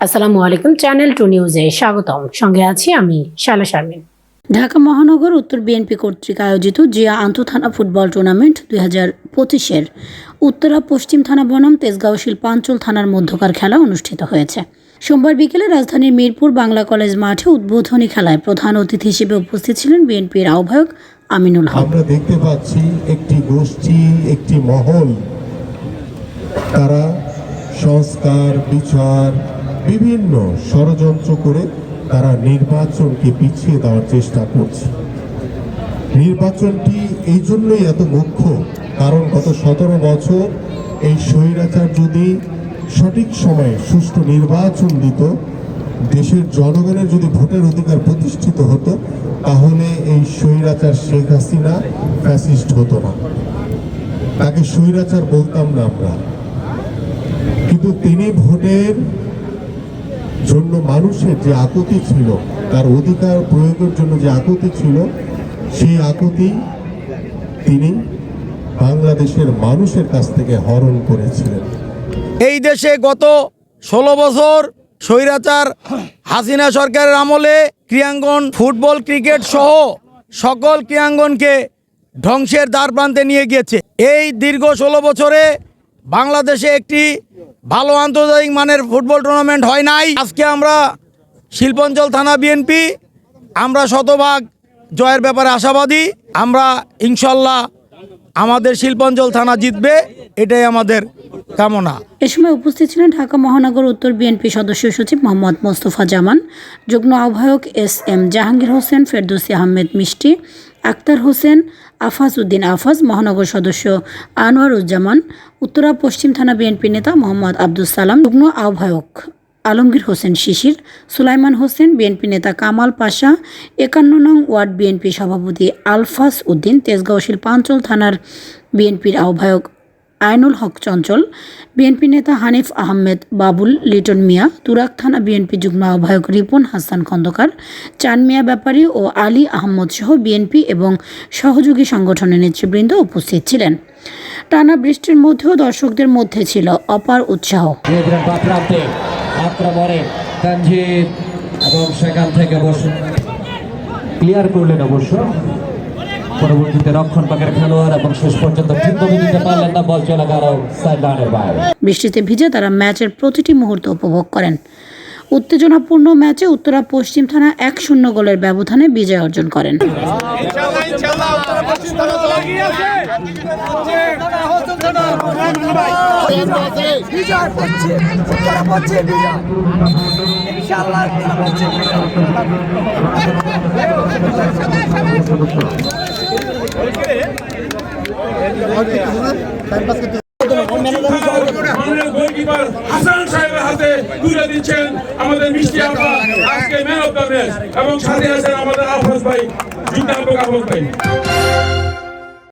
আসসালামু আলাইকুম channel to নিউজে স্বাগতম। সঙ্গে আছি আমি শালা শারমিন। ঢাকা মহানগর উত্তর বিএনপি কর্তৃক আয়োজিত জিয়া আন্তঃথানা ফুটবল টুর্নামেন্ট দুই হাজার পঁচিশের উত্তরা পশ্চিম থানা বনাম তেজগাঁও শিল্পাঞ্চল থানার মধ্যকার খেলা অনুষ্ঠিত হয়েছে। সোমবার বিকেলে রাজধানীর মিরপুর বাংলা কলেজ মাঠে উদ্বোধনী খেলায় প্রধান অতিথি হিসেবে উপস্থিত ছিলেন বিএনপির আহ্বায়ক আমিনুল হক। আমরা দেখতে পাচ্ছি একটি গোষ্ঠী একটি মহল। তারা সংস্কার বিচার বিভিন্ন ষড়যন্ত্র করে তারা নির্বাচনকে পিছিয়ে দেওয়ার চেষ্টা করছে। নির্বাচনটি এই জন্যই এত মুখ্য, কারণ গত সতেরো বছর এই স্বৈরাচার যদি সঠিক সময়ে সুষ্ঠু নির্বাচন দিত, দেশের জনগণের যদি ভোটের অধিকার প্রতিষ্ঠিত হতো, তাহলে এই স্বৈরাচার শেখ হাসিনা ফ্যাসিস্ট হতো না। তাকে স্বৈরাচার বলতাম না আমরা। কিন্তু তিনি ভোটের জন্য মানুষের যে আকুতি ছিল, তার অধিকার প্রয়োগের জন্য যে আকুতি ছিল, সেই আকুতি তিনি বাংলাদেশের মানুষের কাছ থেকে হরণ করেছিলেন। এই দেশে গত ষোলো বছর স্বৈরাচার হাসিনা সরকারের আমলে ক্রীড়াঙ্গন, ফুটবল, ক্রিকেট সহ সকল ক্রীড়াঙ্গনকে ধ্বংসের দ্বার প্রান্তে নিয়ে গিয়েছে। এই দীর্ঘ ষোলো বছরে বাংলাদেশে একটি ভালো আন্তর্জাতিক মানের ফুটবল টুর্নামেন্ট হয় নাই। আজকে আমরা শিল্পাঞ্চল থানা বিএনপি আমরা শতভাগ জয়ের ব্যাপারে আশাবাদী। আমরা ইনশাল্লাহ আমাদের শিল্পাঞ্চল থানা জিতবে, এটাই আমাদের কামনা। এ সময় উপস্থিত ছিলেন ঢাকা মহানগর উত্তর বিএনপি সদস্য সচিব মোহাম্মদ মোস্তফা জামান, যুগ্ম আহ্বায়ক এস এম জাহাঙ্গীর হোসেন, ফেরদৌসি আহমেদ মিষ্টি আক্তার হোসেন আফাজ উদ্দিন আফাজ, মহানগর সদস্য আনোয়ার উজ্জামান উত্তরা পশ্চিম থানা বিএনপি নেতা মোহাম্মদ আব্দুল সালাম, যুগ্ম আহ্বায়ক আলমগীর হোসেন শিশির, সুলাইমান হোসেন বিএনপি নেতা কামাল পাশা, একান্ন নং ওয়ার্ড বিএনপি সভাপতি আলফাস উদ্দিন, তেজগাঁও শিল্পাঞ্চল থানার বিএনপির আহ্বায়ক আইনুল হক চঞ্চল, বিএনপি নেতা হানিফ আহমেদ বাবুল, লিটন মিয়া তুরাক থানা বিএনপি যুগ্ম আহ্বায়ক রিপন হাসান খন্দকার, চান মিয়া ব্যাপারী ও আলী আহমদ সহ বিএনপি এবং সহযোগী সংগঠনের নেতৃবৃন্দ উপস্থিত ছিলেন। টানা বৃষ্টির মধ্যেও দর্শকদের মধ্যে ছিল অপার উৎসাহ। সেখান থেকে ক্লিয়ার করলেন অবশ্য। পরবর্তীতে রক্ষণ পাকের খেলোয়াড় এবং শেষ পর্যন্ত ঠিকভাবে দিতে পারলেন না বল চলে গেল সাইডলাইনের বাইরে বৃষ্টিতে ভিজে তারা ম্যাচের প্রতিটি মুহূর্ত উপভোগ করেন। উত্তেজনাপূর্ণ ম্যাচে উত্তরা পশ্চিম থানা এক শূন্য গোলের ব্যবধানে বিজয় অর্জন করেন। ইনশাআল্লাহ তারা পড়ছে আমাদের গোলকিপার হাতে তুলে দিচ্ছেন আমাদের মিষ্টি আপা আজকে ম্যান অফ দ্য ম্যাচ এবং সাথে আছেন আমাদের আফাজ ভাই যুদ্ধাপক আফাজ ভাই।